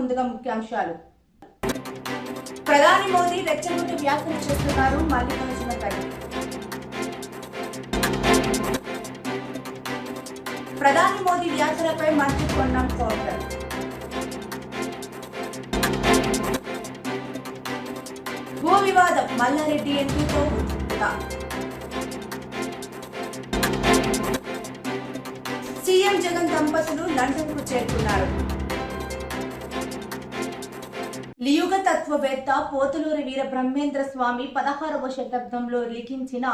ముందుగా ముఖ్యాంశాలు. ప్రధాని మోదీ రెచ్చగొట్టి వ్యాఖ్యలు చేస్తున్నారు మల్లికార్జున ఖర్గే ప్రధాని మోదీ వ్యాఖ్యలపై మంత్రి పొన్నం కౌంటర్ భూ వివాదం మల్లారెడ్డి ఎంపీతో ఉద్రిక్తత సీఎం జగన్ దంపతులు లండన్కు చేరుకున్నారు. లియుగ తత్వవేత్త పోతులూరి వీర బ్రహ్మేంద్ర స్వామి పదహారవ శతాబ్దంలో లిఖించిన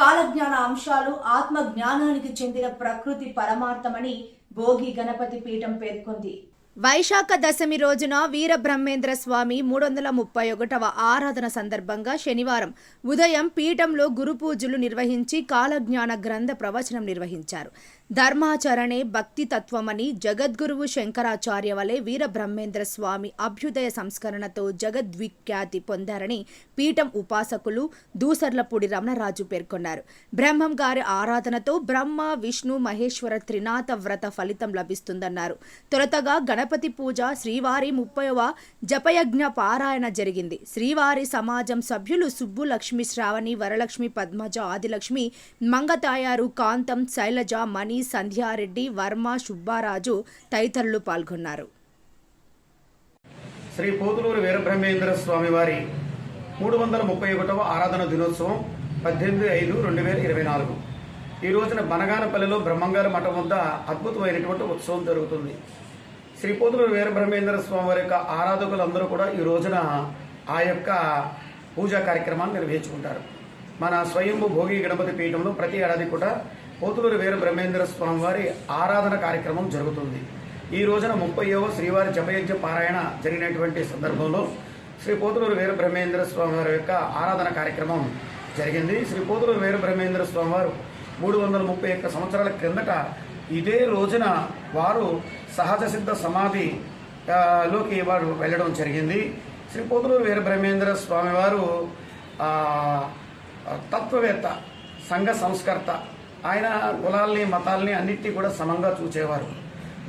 కాలజ్ఞాన అంశాలు ఆత్మ జ్ఞానానికి చెందిన ప్రకృతి పరమార్థమని భోగి గణపతి పీఠం పేర్కొంది. వైశాఖ దశమి రోజున వీర బ్రహ్మేంద్ర స్వామి మూడు వందల ముప్పై ఒకటవ ఆరాధన సందర్భంగా శనివారం ఉదయం పీఠంలో గురు పూజలు నిర్వహించి కాలజ్ఞాన గ్రంథ ప్రవచనం నిర్వహించారు. ధర్మాచరణే భక్తి తత్వమని జగద్గురువు శంకరాచార్య వలె వీరబ్రహ్మేంద్ర స్వామి అభ్యుదయ సంస్కరణతో జగద్విఖ్యాతి పొందారని పీఠం ఉపాసకులు దూసర్లపూడి రమణరాజు పేర్కొన్నారు. బ్రహ్మం గారి ఆరాధనతో బ్రహ్మ విష్ణు మహేశ్వర త్రినాథ వ్రత ఫలితం లభిస్తుందన్నారు. తొలతగా గణపతి పూజ శ్రీవారి ముప్పైవ జపయజ్ఞ పారాయణ జరిగింది. శ్రీవారి సమాజం సభ్యులు సుబ్బు లక్ష్మి శ్రావణి వరలక్ష్మి పద్మజ ఆదిలక్ష్మి మంగతాయారు కాంతం శైలజ మణి సంధ్యారెడ్డి వర్మ సుబ్బారాజు తదితరులు పాల్గొన్నారు. శ్రీ పోతులూరు వీరబ్రహ్మేంద్ర స్వామి వారి మూడు వందల ముప్పై ఒకటవ ఆరాధన దినోత్సవం పద్దెనిమిది ఐదు రెండు వేల ఇరవై నాలుగు. ఈ రోజున బనగానపల్లిలో బ్రహ్మంగారి మఠం వద్ద అద్భుతమైనటువంటి ఉత్సవం జరుగుతుంది. శ్రీ పోతులూరు వీరబ్రహ్మేంద్ర స్వామి వారి యొక్క ఆరాధకులందరూ కూడా ఈ రోజున ఆ యొక్క పూజా కార్యక్రమాన్ని నిర్వహించుకుంటారు. మన స్వయంభూ భోగి గణపతి పీఠంలో ప్రతి ఏడాది కూడా పోతులూరు వీర బ్రహ్మేంద్ర స్వామి వారి ఆరాధన కార్యక్రమం జరుగుతుంది. ఈ రోజున ముప్పైవ శ్రీవారి జపయజ్ఞ పారాయణ జరిగినటువంటి సందర్భంలో శ్రీ పోతులూరు వీర బ్రహ్మేంద్ర స్వామి వారి యొక్క ఆరాధన కార్యక్రమం జరిగింది. శ్రీ పోతులూరు వీర బ్రహ్మేంద్ర స్వామి వారు మూడు వందల ముప్పై ఒక్క సంవత్సరాల క్రిందట ఇదే రోజున వారు సహజ సిద్ధ సమాధి లోకి వారు వెళ్ళడం జరిగింది. శ్రీ పోతులూరు వీర బ్రహ్మేంద్ర స్వామి వారు తత్వవేత్త సంఘ సంస్కర్త ఆయన కులాల్ని మతాల్ని అన్నిటినీ కూడా సమంగా చూచేవారు.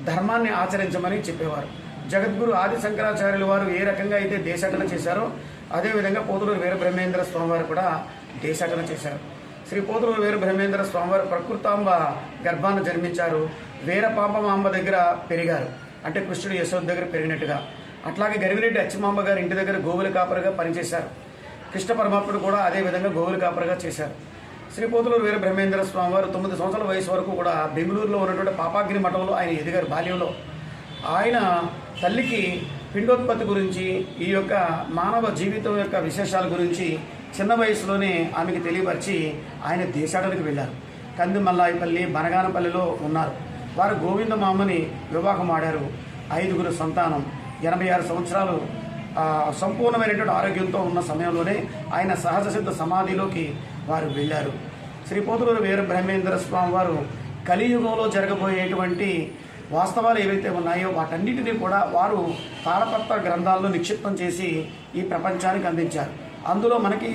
ధర్మాన్ని ఆచరించమని చెప్పేవారు. జగద్గురు ఆది శంకరాచార్యులు వారు ఏ రకంగా అయితే దేశాటన చేశారో అదేవిధంగా పోతులూరు వీర బ్రహ్మేంద్ర స్వామివారు కూడా దేశాటన చేశారు. శ్రీ పోతులూరు వీర బ్రహ్మేంద్ర స్వామివారు ప్రకృతాంబ గర్భాన్ని జన్మించారు. వీర పాపమాంబ దగ్గర పెరిగారు. అంటే కృష్ణుడు యశోద్ దగ్గర పెరిగినట్టుగా. అట్లాగే గరివిరెడ్డి అచ్చిమాంబ గారు ఇంటి దగ్గర గోవుల కాపరిగా పనిచేశారు. కృష్ణ పరమాత్ముడు కూడా అదే విధంగా గోవుల కాపరిగా చేశారు. శ్రీపోతులూరు వీర బ్రహ్మేంద్ర స్వామి వారు తొమ్మిది సంవత్సరాల వయసు వరకు కూడా బెంగళూరులో ఉన్నటువంటి పాపాగ్ని మఠంలో ఆయన ఎదిగారు బాల్యంలో. ఆయన తల్లికి పిండోత్పత్తి గురించి ఈ యొక్క మానవ జీవితం యొక్క విశేషాల గురించి చిన్న వయసులోనే ఆమెకి తెలియపరిచి ఆయన దేశాటనకు వెళ్ళారు. కందిమల్లాయిపల్లి బనగానపల్లిలో ఉన్నారు. వారు గోవిందమామని వివాహం ఆడారు. ఐదుగురు సంతానం. ఎనభై ఆరు సంవత్సరాలు సంపూర్ణమైనటువంటి ఆరోగ్యంతో ఉన్న సమయంలోనే ఆయన సహజ సిద్ధ సమాధిలోకి వారు వెళ్ళారు. శ్రీ పోతులూరు వీర బ్రహ్మేంద్ర స్వామి వారు కలియుగంలో జరగబోయేటువంటి వాస్తవాలు ఏవైతే ఉన్నాయో వాటన్నిటినీ కూడా వారు తాళపత్ర గ్రంథాల్లో నిక్షిప్తం చేసి ఈ ప్రపంచానికి అందించారు. అందులో మనకి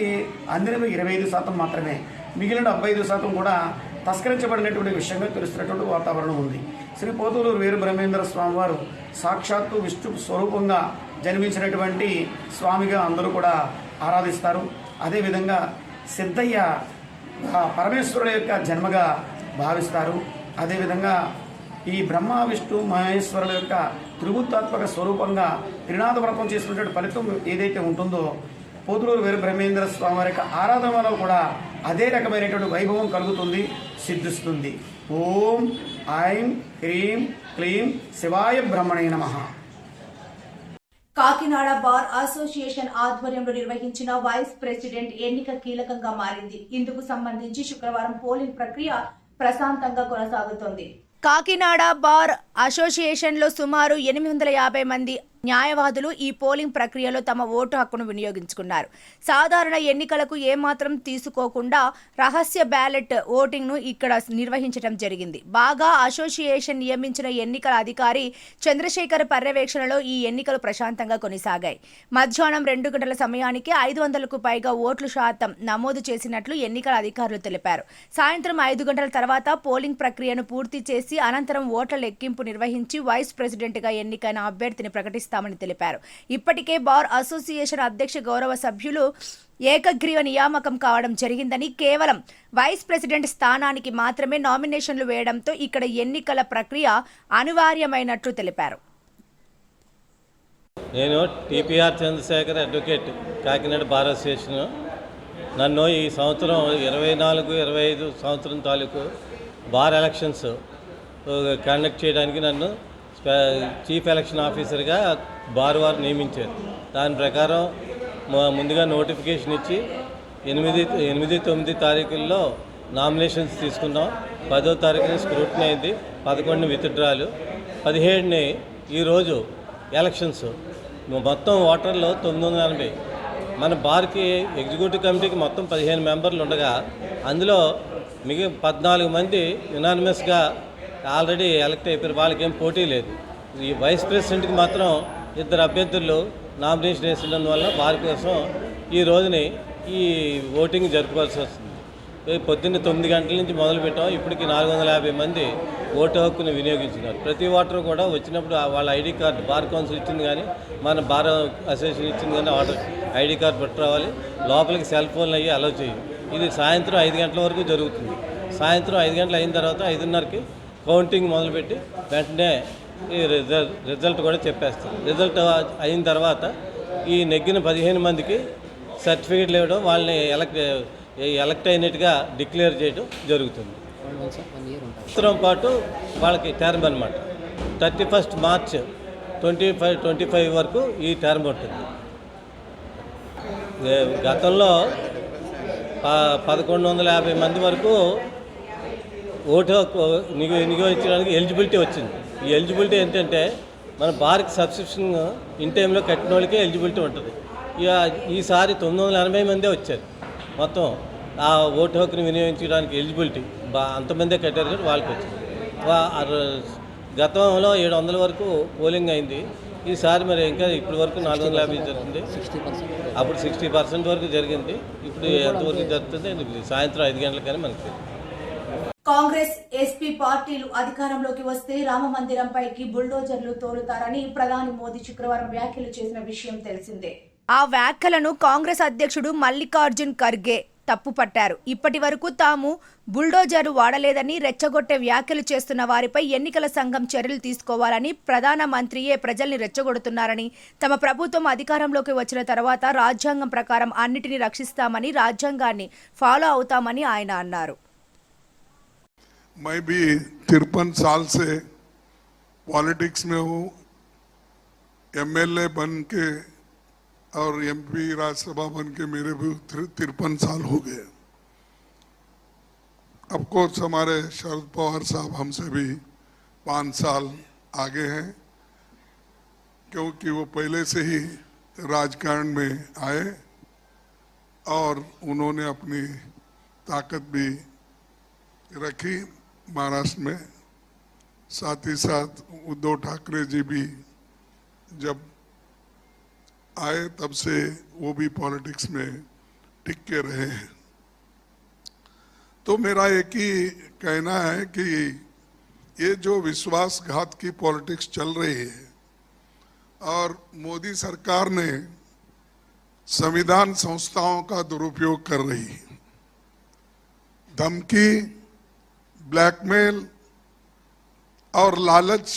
అందినవి ఇరవై ఐదు శాతం మాత్రమే. మిగిలిన డెబ్బై ఐదు శాతం కూడా తస్కరించబడినటువంటి విషయంగా తెలుస్తున్నటువంటి వాతావరణం ఉంది. శ్రీ పోతులూరు వీర బ్రహ్మేంద్ర స్వామి వారు సాక్షాత్తు విష్ణు స్వరూపంగా జన్మించినటువంటి స్వామిగా అందరూ కూడా ఆరాధిస్తారు. అదేవిధంగా సిద్ధయ్య పరమేశ్వరుల పరమేశ్వరుడు యొక్క జన్మగా భావిస్తారు. అదేవిధంగా ఈ బ్రహ్మ విష్ణు మహేశ్వరుల యొక్క త్రిభుత్వాత్మక స్వరూపంగా త్రినాథ వ్రతం చేసినటువంటి ఫలితం ఏదైతే ఉంటుందో పోతులూరు వీర బ్రహ్మేంద్ర స్వామి వారి యొక్క ఆరాధన వల్ల కూడా అదే రకమైనటువంటి వైభవం కలుగుతుంది సిద్ధిస్తుంది. ఓం ఐం హ్రీం క్లీం శివాయ బ్రహ్మణే నమ. కాకినాడ బార్ అసోసియేషన్ ఆధ్వర్యంలో నిర్వహించిన వైస్ ప్రెసిడెంట్ ఎన్నిక కీలకంగా మారింది. ఇందుకు సంబంధించి శుక్రవారం పోలింగ్ ప్రక్రియ ప్రశాంతంగా కొనసాగుతోంది. కాకినాడ బార్ అసోసియేషన్లో సుమారు ఎనిమిది వందల యాభై మంది న్యాయవాదులు ఈ పోలింగ్ ప్రక్రియలో తమ ఓటు హక్కును వినియోగించుకున్నారు. సాధారణ ఎన్నికలకు ఏమాత్రం తీసుకోకుండా రహస్య బ్యాలెట్ ఓటింగ్ను ఇక్కడ నిర్వహించడం జరిగింది. బాగా అసోసియేషన్ నియమించిన ఎన్నికల అధికారి చంద్రశేఖర్ పర్యవేక్షణలో ఈ ఎన్నికలు ప్రశాంతంగా కొనసాగాయి. మధ్యాహ్నం రెండు గంటల సమయానికి ఐదు వందలకు పైగా ఓట్లు శాతం నమోదు చేసినట్లు ఎన్నికల అధికారులు తెలిపారు. సాయంత్రం ఐదు గంటల తర్వాత పోలింగ్ ప్రక్రియను పూర్తి చేసి అనంతరం ఓట్ల లెక్కింపు నిర్వహించి వైస్ ప్రెసిడెంట్గా ఎన్నికైన అభ్యర్థిని చేస్తామని తెలిపారు. ఇప్పటికే బార్ అసోసియేషన్ అధ్యక్ష గౌరవ సభ్యులు ఏకగ్రీవ నియామకం కావడం జరిగిందని కేవలం వైస్ ప్రెసిడెంట్ స్థానానికి మాత్రమే నామినేషన్లు వేయడంతో ఇక్కడ ఎన్నికల ప్రక్రియ అనివార్యమైనట్లు తెలిపారు. నేను TPR Chandrasekhar advocate Kakinada bar association. నన్ను ఈ సంవత్సరం ఇరవై నాలుగు ఇరవై ఐదు సంవత్సరం తాలూకు బార్ ఎలక్షన్స్ కండక్ట్ చేయడానికి నన్ను చీఫ్ ఎలక్షన్ ఆఫీసర్గా బార్ వారు నియమించారు. దాని ప్రకారం ముందుగా నోటిఫికేషన్ ఇచ్చి ఎనిమిది ఎనిమిది తొమ్మిది తారీఖుల్లో నామినేషన్స్ తీసుకున్నాం. పదో తారీఖున స్క్రూటినీ అయింది. పదకొండు విత్డ్రాలు పదిహేడుని ఈరోజు ఎలక్షన్స్ మొత్తం ఓటర్లు తొమ్మిది వందల ఎనభై. మన బార్కి ఎగ్జిక్యూటివ్ కమిటీకి మొత్తం పదిహేను మెంబర్లు ఉండగా అందులో మిగిలిన పద్నాలుగు మంది యునానిమస్గా ఆల్రెడీ ఎలక్ట్ అయిపోయారు. వాళ్ళకి ఏం పోటీ లేదు. ఈ వైస్ ప్రెసిడెంట్కి మాత్రం ఇద్దరు అభ్యర్థులు నామినేషన్ వేసినందువల్ల వారి కోసం ఈ రోజుని ఈ ఓటింగ్ జరుపుకోవాల్సి వస్తుంది. పొద్దున్న తొమ్మిది గంటల నుంచి మొదలుపెట్టాం ఇప్పటికి నాలుగు వందల యాభై మంది ఓటు హక్కును వినియోగించినారు ప్రతి ఓటరు కూడా వచ్చినప్పుడు వాళ్ళ ఐడి కార్డు బార్ కౌన్సిల్ ఇచ్చింది కానీ మన బార్ అసోసియేషన్ ఇచ్చింది కానీ ఆర్డర్ ఐడి కార్డు పట్టు రావాలి. లోపలికి సెల్ ఫోన్లు అయ్యి అలౌ చేయి. ఇది సాయంత్రం ఐదు గంటల వరకు జరుగుతుంది. సాయంత్రం ఐదు గంటలు అయిన తర్వాత ఐదున్నరకి కౌంటింగ్ మొదలుపెట్టి వెంటనే ఈ రిజల్ట్ రిజల్ట్ కూడా చెప్పేస్తారు. రిజల్ట్ అయిన తర్వాత ఈ నెగ్గిన పదిహేను మందికి సర్టిఫికేట్లు ఇవ్వడం వాళ్ళని ఎలక్ట్ ఎలక్ట్ అయినట్టుగా డిక్లేర్ చేయడం జరుగుతుంది. సంవత్సరం పాటు వాళ్ళకి టర్మ్ అనమాట thirty first March twenty five twenty five వరకు ఈ టర్మ్ ఉంటుంది. గతంలో ప- పదకొండు వందల యాభై మంది వరకు ఓటు హక్కు నిగో ఎలిజిబిలిటీ వచ్చింది. ఈ ఎలిజిబిలిటీ ఏంటంటే మన బార్కి సబ్స్క్రిప్షన్ ఇన్ టైంలో కట్టిన వాళ్ళకే ఎలిజిబిలిటీ ఉంటుంది. ఇక ఈసారి తొమ్మిది వందల ఎనభై మందే వచ్చారు. మొత్తం ఆ ఓటు హక్కుని వినియోగించడానికి ఎలిజిబిలిటీ బా అంతమందే కట్టారు కాబట్టి వాళ్ళకి వచ్చింది. గతంలో ఏడు వందల వరకు పోలింగ్ అయింది. ఈసారి మరి ఇంకా ఇప్పటి వరకు నాలుగు వందల యాభై జరుగుతుంది అప్పుడు సిక్స్టీ పర్సెంట్ వరకు జరిగింది. ఇప్పుడు ఎంతవరకు జరుగుతుంది? సాయంత్రం ఐదు గంటలకని మనకి తెలియదు. కాంగ్రెస్ ఎస్పీ పార్టీలు అధికారంలోకి వస్తే రామ మందిరంపైకి బుల్డోజర్లు తోలుతారని ప్రధాని మోదీ శుక్రవారం వ్యాఖ్యలు చేసిన విషయం తెలిసిందే. ఆ వ్యాఖ్యలను కాంగ్రెస్ అధ్యక్షుడు మల్లికార్జున్ ఖర్గే తప్పుపట్టారు. ఇప్పటి వరకు తాము బుల్డోజర్ వాడలేదని రెచ్చగొట్టే వ్యాఖ్యలు చేస్తున్న వారిపై ఎన్నికల సంఘం చర్యలు తీసుకోవాలని ప్రధాన మంత్రియే ప్రజల్ని రెచ్చగొడుతున్నారని తమ ప్రభుత్వం అధికారంలోకి వచ్చిన తర్వాత రాజ్యాంగం ప్రకారం అన్నిటినీ రక్షిస్తామని రాజ్యాంగాన్ని ఫాలో అవుతామని ఆయన అన్నారు. मैं भी तिरपन साल से पॉलिटिक्स में हूँ एमएलए बन के और एमपी राज्यसभा बन के मेरे भी तिरपन साल हो गए। अब कोर्स हमारे शरद पवार साहब हमसे भी पाँच साल आगे हैं, क्योंकि वो पहले से ही राजकारण में आए और उन्होंने अपनी ताकत भी रखी। महाराष्ट्र में साथ ही साथ उद्धव ठाकरे जी भी जब आए तब से वो भी पॉलिटिक्स में टिक के रहे हैं। तो मेरा एक ही कहना है कि ये जो विश्वासघात की पॉलिटिक्स चल रही है और मोदी सरकार ने संविधान संस्थाओं का दुरुपयोग कर रही है, धमकी ब्लैकमेल और लालच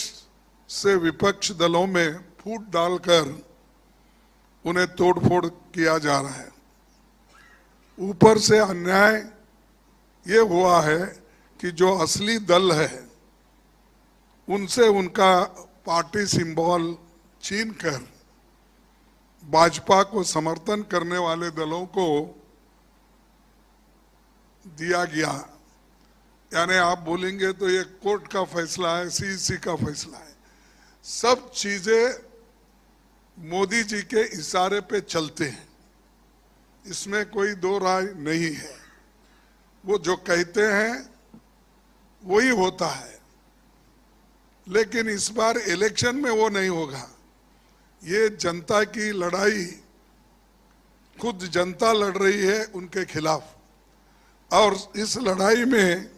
से विपक्ष दलों में फूट डालकर उन्हें तोड़फोड़ किया जा रहा है। ऊपर से अन्याय ये हुआ है कि जो असली दल है, उनसे उनका पार्टी सिंबल छीन कर भाजपा को समर्थन करने वाले दलों को दिया गया। यानी आप बोलेंगे तो ये कोर्ट का फैसला है सीईसी का फैसला है। सब चीज़ें मोदी जी के इशारे पे चलते हैं। इसमें कोई दो राय नहीं है। वो जो कहते हैं, वही होता है। लेकिन इस बार इलेक्शन में वो नहीं होगा। ये जनता की लड़ाई, खुद जनता लड़ रही है उनके खिलाफ। और इस लड़ाई में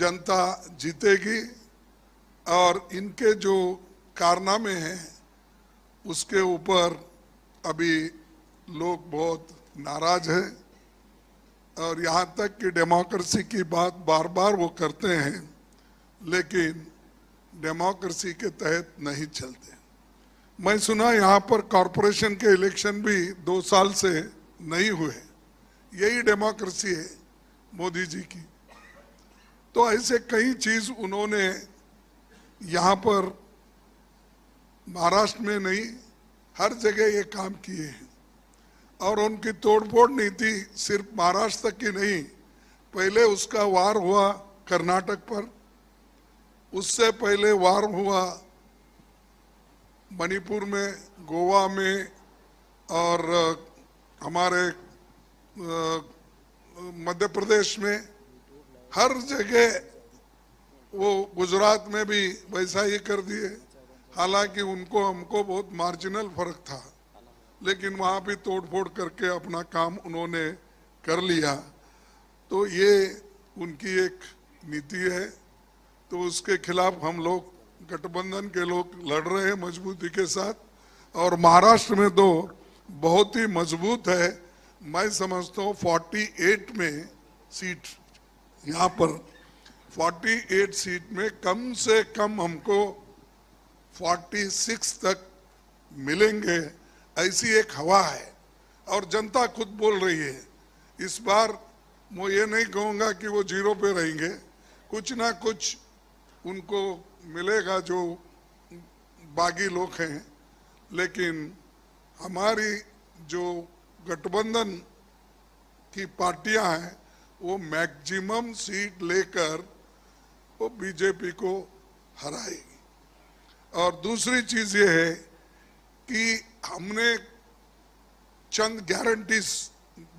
जनता जीतेगी और इनके जो कारनामे हैं, उसके ऊपर अभी लोग बहुत नाराज़ हैं और यहाँ तक कि डेमोक्रेसी की बात बार बार वो करते हैं, लेकिन डेमोक्रेसी के तहत नहीं चलते। मैं सुना यहाँ पर कॉरपोरेशन के इलेक्शन भी दो साल से नहीं हुए यही डेमोक्रेसी है मोदी जी की। तो ऐसे कई चीज़ उन्होंने यहाँ पर महाराष्ट्र में नहीं, हर जगह ये काम किए हैं। और उनकी तोड़फोड़ नीति सिर्फ़ महाराष्ट्र तक की नहीं, पहले उसका वार हुआ कर्नाटक पर। उससे पहले वार हुआ मणिपुर में, गोवा में, और हमारे मध्य प्रदेश में। हर जगह वो गुजरात में भी वैसा ही कर दिए। हालाँकि उनको, हमको बहुत मार्जिनल फ़र्क था, लेकिन वहाँ भी तोड़फोड़ करके अपना काम उन्होंने कर लिया। तो ये उनकी एक नीति है। तो उसके खिलाफ हम लोग गठबंधन के लोग लड़ रहे हैं मजबूती के साथ। और महाराष्ट्र में तो बहुत ही मज़बूत है। मैं समझता हूँ 48 में सीट यहाँ पर 48 सीट में कम से कम हमको 46 तक मिलेंगे, ऐसी एक हवा है। और जनता खुद बोल रही है, इस बार मैं ये नहीं कहूँगा कि वो ज़ीरो पे रहेंगे। कुछ ना कुछ उनको मिलेगा जो बागी लोग हैं। लेकिन हमारी जो गठबंधन की पार्टियाँ हैं वो मैक्सिमम सीट लेकर वो बीजेपी को हराएगी। और दूसरी चीज़ ये है कि हमने चंद गारंटीज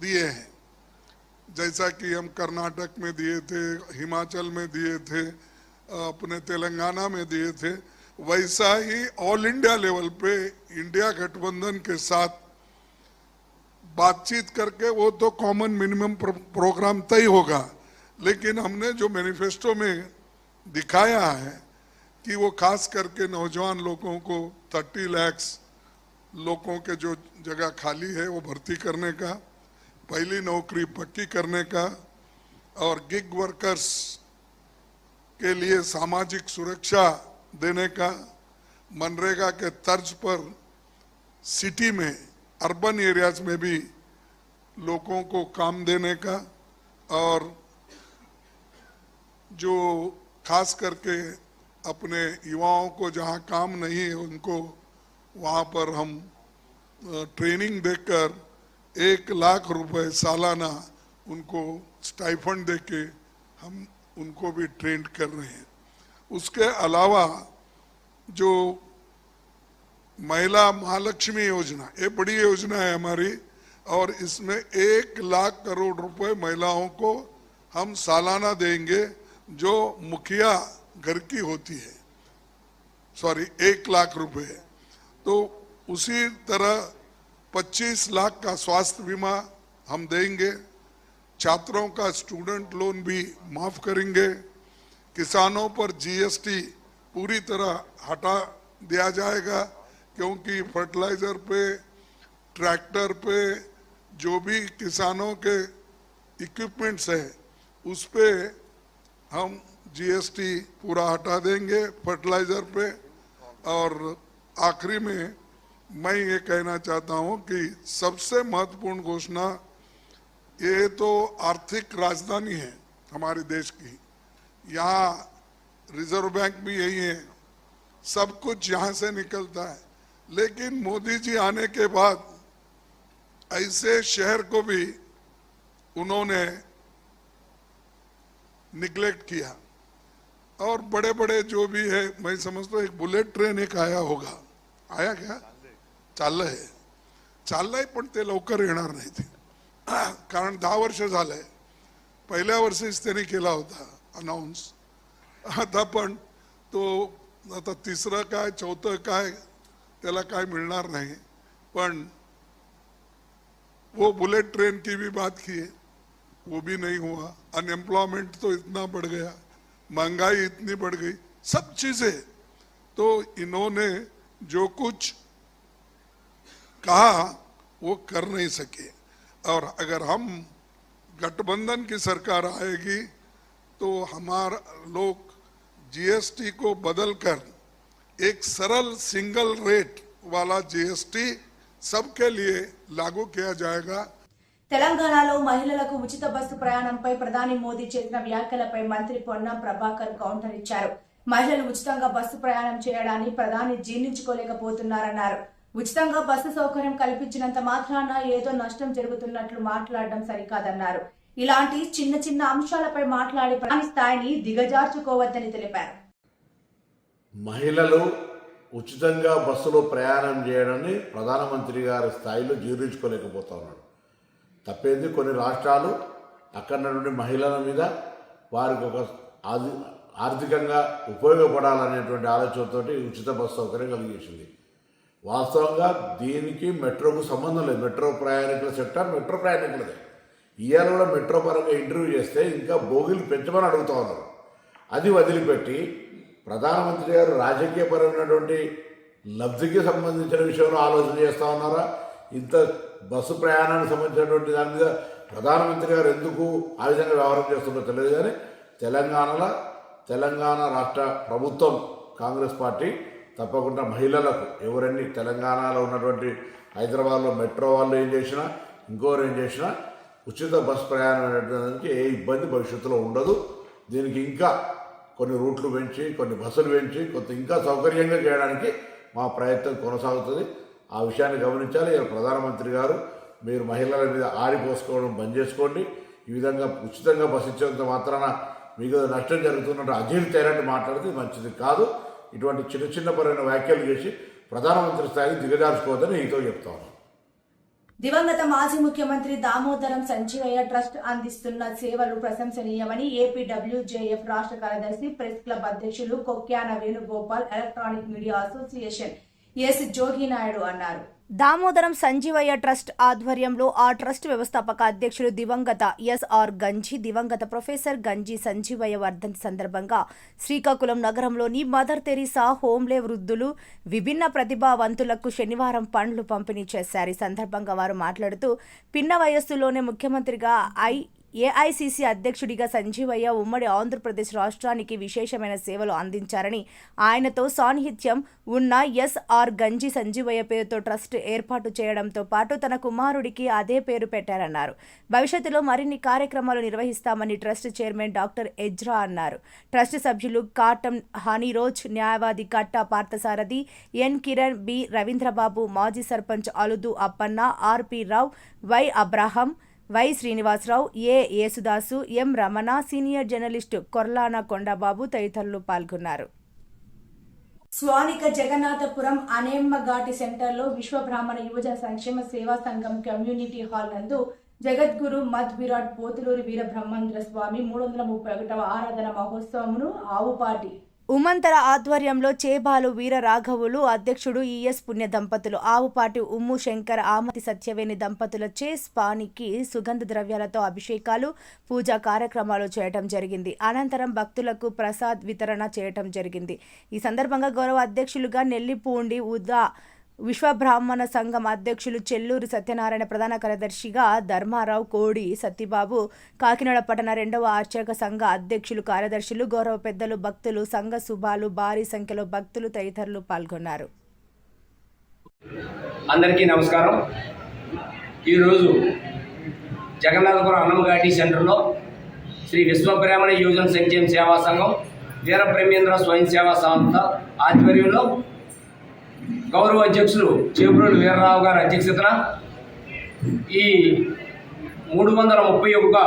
दिए हैं। जैसा कि हम कर्नाटक में दिए थे, हिमाचल में दिए थे, अपने तेलंगाना में दिए थे, वैसा ही ऑल इंडिया लेवल पे इंडिया गठबंधन के साथ बातचीत करके वो तो कॉमन मिनिमम प्रोग्राम तय होगा। लेकिन हमने जो मैनिफेस्टो में दिखाया है कि वो खास करके नौजवान लोगों को 30 लैक्स लोगों के जो जगह खाली है, वो भर्ती करने का, पहली नौकरी पक्की करने का और गिग वर्कर्स के लिए सामाजिक सुरक्षा देने का, मनरेगा के तर्ज पर सिटी में अर्बन एरियाज़ में भी लोगों को काम देने का और जो खास करके अपने युवाओं को जहाँ काम नहीं है उनको वहाँ पर हम ट्रेनिंग देकर एक लाख रुपए सालाना उनको स्टाइफंड देके हम उनको भी ट्रेंड कर रहे हैं। उसके अलावा जो महिला महालक्ष्मी योजना, ये बड़ी योजना है हमारी, और इसमें एक लाख करोड़ रुपए महिलाओं को हम सालाना देंगे, जो मुखिया घर की होती है। सॉरी एक लाख रुपए तो उसी तरह 25 लाख का स्वास्थ्य बीमा हम देंगे, छात्रों का स्टूडेंट लोन भी माफ़ करेंगे, किसानों पर जीएसटी पूरी तरह हटा दिया जाएगा क्योंकि फर्टिलाइज़र पे ट्रैक्टर पे, जो भी किसानों के इक्विपमेंट्स हैं, उस पे हम जीएसटी पूरा हटा देंगे फर्टिलाइज़र पे। और आखिरी में मैं ये कहना चाहता हूँ कि सबसे महत्वपूर्ण घोषणा, ये तो आर्थिक राजधानी है हमारे देश की। यहाँ रिज़र्व बैंक भी यही है। सब कुछ यहाँ से निकलता है। लेकिन मोदी जी आने के बाद ऐसे शहर को भी उन्होंने निग्लेक्ट किया। और बड़े बड़े जो भी है, मैं समझता हूँ एक बुलेट ट्रेन एक आया होगा। आया क्या? चाललंय चाललंय पण ते लवकर येणार नाही ते. कारण दहा वर्ष झालंय पहिल्या वर्षीच केला होता अनाऊन्स आता पण तो आता तिसरं काय, चौथं काय त्याला काय मिळणार नाही. पण वो बुलेट ट्रेन की भी बात की है वो भी नहीं हुआ. अनएम्प्लॉयमेंट तो इतना बढ़ गया, महँगाई इतनी बढ़ गई, सब चीज़ें। तो इन्होंने जो कुछ कहा, वो कर नहीं सके। और अगर हम गठबंधन की सरकार आएगी तो हमारा लोग जीएसटी को बदलकर एक सरल सिंगल रेट वाला जीएसटी सबके लिए लागू किया जाएगा తెలంగాణలో మహిళలకు ఉచిత బస్సు ప్రయాణంపై ప్రధాని మోదీ చేసిన వ్యాఖ్యలపై మంత్రి పొన్నం ప్రభాకర్ కౌంటర్ ఇచ్చారు మహిళలు ఉచితంగా బస్సు ప్రయాణం చేయడాన్ని ప్రధాని జీర్ణించుకోలేకపోతున్నారన్నారు ఉచితంగా బస్సు సౌకర్యం కల్పించినంత మాత్రాన ఏదో నష్టం జరుగుతున్నట్లు మాట్లాడడం సరికాదన్నారు ఇలాంటి చిన్న చిన్న అంశాలపై మాట్లాడి ప్రధాని స్థాయిని దిగజార్చుకోవద్దని తెలిపారు మహిళలు ఉచితంగా బస్సులో ప్రయాణం చేయడాన్ని ప్రధానమంత్రి గారి స్థాయిలో జీర్ణించుకోలేకపోతా ఉన్నాడు. తప్పేంది? కొన్ని రాష్ట్రాలు అక్కడ నుండి మహిళల మీద వారికి ఒక ఆది ఆర్థికంగా ఉపయోగపడాలనేటువంటి ఆలోచనతోటి ఉచిత బస్సు సౌకర్యం కలిగేసింది. వాస్తవంగా దీనికి మెట్రోకు సంబంధం లేదు. మెట్రో ప్రయాణికుల సెక్టర్ మెట్రో ప్రయాణికులదే. ఇవాళ కూడా మెట్రో పరంగా ఇంటర్వ్యూ చేస్తే ఇంకా బోగిలు పెంచమని అడుగుతా ఉన్నారు. అది వదిలిపెట్టి ప్రధానమంత్రి గారు రాజకీయపరమైనటువంటి లబ్ధికి సంబంధించిన విషయంలో ఆలోచన చేస్తూ ఉన్నారా? ఇంత బస్సు ప్రయాణానికి సంబంధించినటువంటి దాని మీద ప్రధానమంత్రి గారు ఎందుకు ఆ విధంగా వ్యవహారం చేస్తున్నారో తెలియదు కానీ తెలంగాణలో తెలంగాణ రాష్ట్ర ప్రభుత్వం కాంగ్రెస్ పార్టీ తప్పకుండా మహిళలకు ఎవరన్నీ తెలంగాణలో ఉన్నటువంటి హైదరాబాద్లో మెట్రో వాళ్ళు ఏం చేసినా ఇంకోరు ఏం చేసినా ఉచిత బస్ ప్రయాణం అనేటువంటి ఏ ఇబ్బంది భవిష్యత్తులో ఉండదు. దీనికి ఇంకా కొన్ని రూట్లు పెంచి కొన్ని బస్సులు పెంచి కొంత ఇంకా సౌకర్యంగా చేయడానికి మా ప్రయత్నం కొనసాగుతుంది. ఆ విషయాన్ని గమనించాలి. ప్రధానమంత్రి గారు మీరు మహిళల మీద ఆడిపోసుకోవడం బంద్ చేసుకోండి. ఈ విధంగా ఉచితంగా బస్సు ఇచ్చేంత మాత్రాన మీకు నష్టం జరుగుతున్నట్టు అజీర్తి అయినట్టు మాట్లాడితే మంచిది కాదు. ఇటువంటి చిన్న చిన్న పరమైన వ్యాఖ్యలు చేసి ప్రధానమంత్రి స్థాయికి దిగజార్చుకోవద్దని నీతో చెప్తాను దివంగత మాజీ ముఖ్యమంత్రి దామోదరం సంజీవయ్య ట్రస్ట్ అందిస్తున్న సేవలు ప్రశంసనీయమని ఏపీడబ్ల్యూజేఎఫ్ రాష్ట్ర కార్యదర్శి ప్రెస్ క్లబ్ అధ్యక్షులు Kokyana Venugopal electronic media association S Joginaidu అన్నారు. దామోదరం సంజీవయ్య ట్రస్ట్ ఆధ్వర్యంలో ఆ ట్రస్ట్ వ్యవస్థాపక అధ్యక్షులు దివంగత ఎస్ఆర్ గంజి దివంగత ప్రొఫెసర్ గంజి సంజీవయ్య వర్ధంతి సందర్భంగా శ్రీకాకుళం నగరంలోని మదర్ తెరీసా హోమ్లే వృద్ధులు విభిన్న ప్రతిభావంతులకు శనివారం పండ్లు పంపిణీ చేశారు. ఈ సందర్భంగా వారు మాట్లాడుతూ పిన్న వయస్సులోనే ముఖ్యమంత్రిగా ఐ ఏఐసిసి అధ్యక్షుడిగా సంజీవయ్య ఉమ్మడి ఆంధ్రప్రదేశ్ రాష్ట్రానికి విశేషమైన సేవలు అందించారని ఆయనతో సాన్నిహిత్యం ఉన్న ఎస్ఆర్ గంజి సంజీవయ్య పేరుతో ట్రస్ట్ ఏర్పాటు చేయడంతో పాటు తన కుమారుడికి అదే పేరు పెట్టారన్నారు. భవిష్యత్తులో మరిన్ని కార్యక్రమాలు నిర్వహిస్తామని ట్రస్ట్ చైర్మన్ డాక్టర్ ఎజ్రా అన్నారు. ట్రస్ట్ సభ్యులు కాటం హనీరోజ్ న్యాయవాది కట్టా పార్థసారథి ఎన్ కిరణ్ బి రవీంద్రబాబు మాజీ sarpanch Aludu Appanna RP Rao Y Abraham Y Srinivasarao A Yesudasu M Ramana senior journalist Korlana Kondababu తదితరులు పాల్గొన్నారు. స్వానిక జగన్నాథపురం అనేమ్మ ఘాటి సెంటర్లో విశ్వ బ్రాహ్మణ యువజన సంక్షేమ సేవా సంఘం కమ్యూనిటీ హాల్ నందు జగద్గురు మద్ విరాట్ పోతులూరి వీరబ్రహ్మేంద్ర స్వామి మూడు వందల ముప్పై ఒకటవ ఆరాధన మహోత్సవమును ఆవుపాటి ఉమంతర ఆధ్వర్యంలో చేబాలు వీర రాఘవులు అధ్యక్షుడు ఈఎస్ పుణ్య దంపతులు ఆవుపాటి ఉమ్ము శంకర్ ఆమతి సత్యవేణి దంపతుల చే స్పానికి సుగంధ ద్రవ్యాలతో అభిషేకాలు పూజా కార్యక్రమాలు చేయటం జరిగింది. అనంతరం భక్తులకు ప్రసాద్ వితరణ చేయటం జరిగింది. ఈ సందర్భంగా గౌరవ అధ్యక్షులుగా నెల్లిపూండి ఉదా విశ్వబ్రాహ్మణ సంఘం అధ్యక్షులు చెల్లూరి సత్యనారాయణ ప్రధాన కార్యదర్శిగా ధర్మారావు కోడి సత్యబాబు కాకినాడ పట్టణ రెండవ ఆర్చక సంఘ అధ్యక్షులు కార్యదర్శులు గౌరవ పెద్దలు భక్తులు సంఘ శుభాలు భారీ సంఖ్యలో భక్తులు తదితరులు పాల్గొన్నారు. అందరికీ నమస్కారం. ఈరోజు జగన్నాథపురం అన్నమఘాటి సెంటర్లో శ్రీ విశ్వబ్రాహ్మణ యువజన సంక్షేమ సేవా సంఘం వీర బ్రహ్మేంద్ర స్వయం సేవా సంస్థ ఆధ్వర్యంలో గౌరవ అధ్యక్షులు చేబ్రోలు వీరరావు గారి అధ్యక్షతన ఈ మూడు వందల ముప్పై ఒక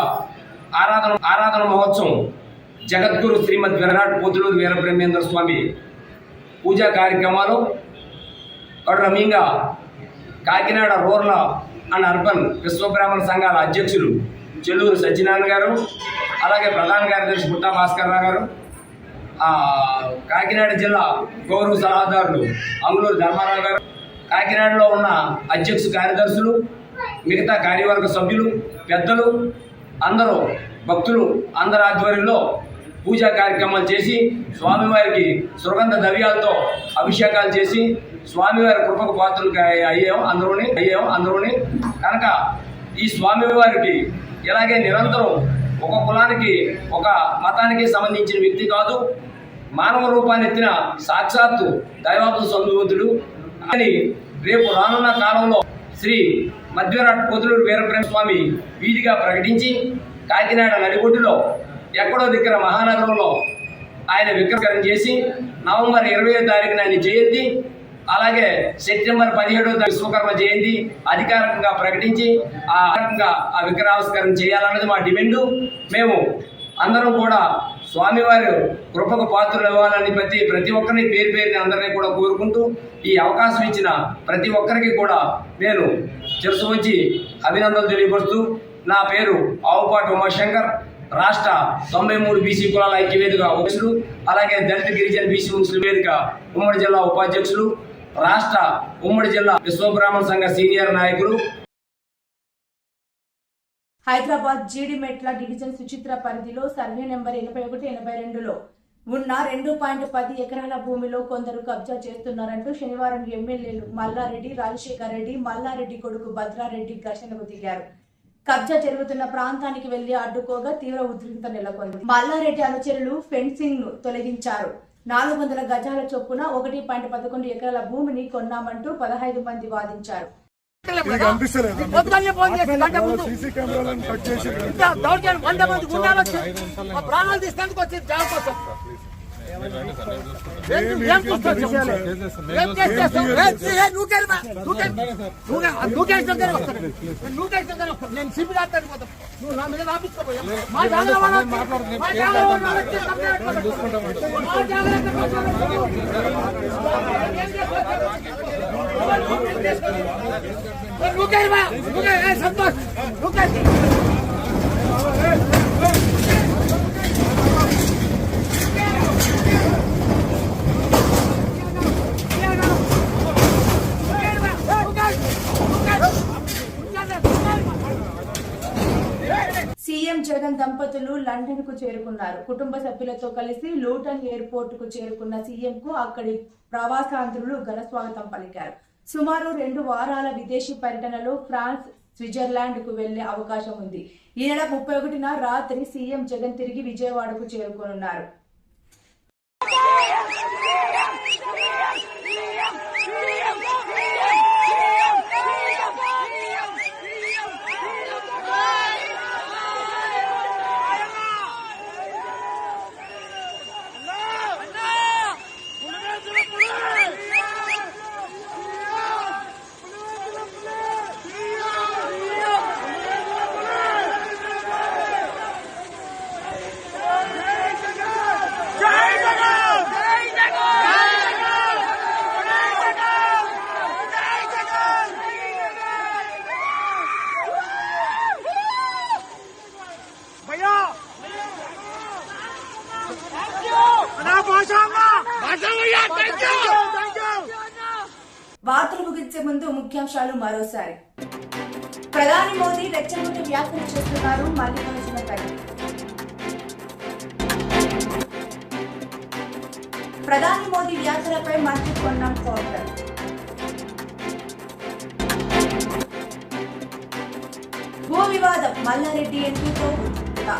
ఆరాధన ఆరాధన మహోత్సవం జగద్గురు శ్రీమద్ విరనాట్ పోతులూరు వీరబ్రహ్మేంద్ర స్వామి పూజా కార్యక్రమాలు రమీంగా Kakinada rural and urban Vishwabrahmana సంఘాల అధ్యక్షులు చెల్లూరు సత్యనారాయణ గారు అలాగే ప్రధాన కార్యదర్శి గుట్టా భాస్కర్ రావు గారు కాకినాడ జిల్లా గౌరవ సలహాదారులు అంగులూరు ధర్మారావు గారు కాకినాడలో ఉన్న అధ్యక్ష కార్యదర్శులు మిగతా కార్యవర్గ సభ్యులు పెద్దలు అందరూ భక్తులు అందరి ఆధ్వర్యంలో పూజా కార్యక్రమాలు చేసి స్వామివారికి సుగంధ ద్రవ్యాలతో అభిషేకాలు చేసి స్వామివారి కృపకు పాత్రలు అయ్యాం అందరూని అయ్యాం అందరూని. కనుక ఈ స్వామివారికి ఇలాగే నిరంతరం ఒక కులానికి ఒక మతానికి సంబంధించిన వ్యక్తి కాదు. మానవ రూపాన్ని ఎత్తిన సాక్షాత్తు దైవాంశ సంభూతుడు అని రేపు రానున్న కాలంలో శ్రీ మధ్యరాట్ పొదులూరు వీరప్రేమ స్వామి వీధిగా ప్రకటించి కాకినాడ నడిగొడ్డులో ఎక్కడో దగ్గర మహానగరంలో ఆయన విగ్రహకరణ చేసి నవంబర్ ఇరవై తారీఖున ఆయన జయంతి అలాగే సెప్టెంబర్ పదిహేడో విశ్వకర్మ జయంతి అధికారికంగా ప్రకటించి ఆ ఆ విగ్రహావిష్కరణ చేయాలన్నది మా డిమాండు. మేము అందరం కూడా స్వామివారి కృపకు పాత్రలు ఇవ్వాలని ప్రతి ప్రతి ఒక్కరిని పేరు పేరుని అందరినీ కూడా కోరుకుంటూ ఈ అవకాశం ఇచ్చిన ప్రతి ఒక్కరికి కూడా నేను శిరసు వచ్చి అభినందనలు తెలియపరుస్తూ నా పేరు ఆవుపాటి ఉమాశంకర్ రాష్ట్ర తొంభై మూడు బీసీ కులాల ఐక్యవేదిక అధ్యక్షులు అలాగే దళిత గిరిజన బీసీ ముస్లిం వేదిక ఉమ్మడి జిల్లా ఉపాధ్యక్షులు రాష్ట్ర ఉమ్మడి జిల్లా విశ్వబ్రాహ్మణ సంఘ సీనియర్ నాయకులు. హైదరాబాద్ జీడిమెట్ల డివిజన్ సుచిత్ర పరిధిలో సర్వే నెంబర్ ఎనభై ఒకటి ఎనభై రెండులో ఉన్న రెండు పాయింట్ పది ఎకరాల భూమిలో కొందరు కబ్జా చేస్తున్నారంటూ శనివారం ఎమ్మెల్యేలు మల్లారెడ్డి రాజశేఖర్ రెడ్డి మల్లారెడ్డి కొడుకు భద్రారెడ్డి ఘర్షణకు దిగారు. కబ్జా జరుగుతున్న ప్రాంతానికి వెళ్ళి అడ్డుకోగా తీవ్ర ఉద్రిక్త నెలకొంది. మల్లారెడ్డి అనుచరులు ఫెన్సింగ్ను తొలగించారు. నాలుగు వందల గజాల చొప్పున ఒకటి పాయింట్ పదకొండు ఎకరాల భూమిని కొన్నామంటూ పదహైదు మంది వాదించారు. ప్రాణాలు తీసేందుకు వచ్చి జాబ్ కోసం నేను సిబి రాస్తాను పోతాం నువ్వు నా మీద రాపించుకోపోయా మా జాగ్రత్త వాళ్ళ వచ్చి- మా జాగ్రత్త వాళ్ళ వచ్చి కంప్లైంట్ పెట్టు. మా జాగ్రత్త ఏం చేస్తావు? నువ్వు కేసు బా. నువ్వు కేసు. ఏ సంతోష్ నువ్వు కేసు. సీఎం జగన్ దంపతులు లండన్కు చేరుకున్నారు. కుటుంబ సభ్యులతో కలిసి లూటన్ ఎయిర్పోర్ట్కు చేరుకున్న సీఎం కు అక్కడి ప్రవాసాంధ్రులు ఘన స్వాగతం పలికారు. సుమారు రెండు వారాల విదేశీ పర్యటనలో ఫ్రాన్స్ స్విట్జర్లాండ్కు వెళ్ళే అవకాశం ఉంది. ఈ నెల ముప్పై ఒకటిన రాత్రి సీఎం జగన్ తిరిగి విజయవాడకు చేరుకోనున్నారు. ముందు మరోసారి. ప్రధాని మోదీ రెచ్చగొట్టి వ్యాఖ్యలు చేస్తున్నారు మల్లికార్జున ఖర్గే ప్రధాని మోదీ వ్యాఖ్యలపై మంత్రి పొన్నం కౌంటర్ భూ వివాదం మల్లారెడ్డి ఎంపీతో ఉద్రిక్తత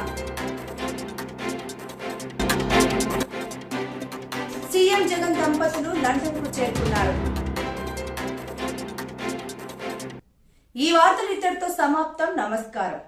సీఎం జగన్ దంపతులు లండన్కు చేరుకున్నారు. ఈ వార్తలు ఇద్దరితో సమాప్తం. నమస్కారం.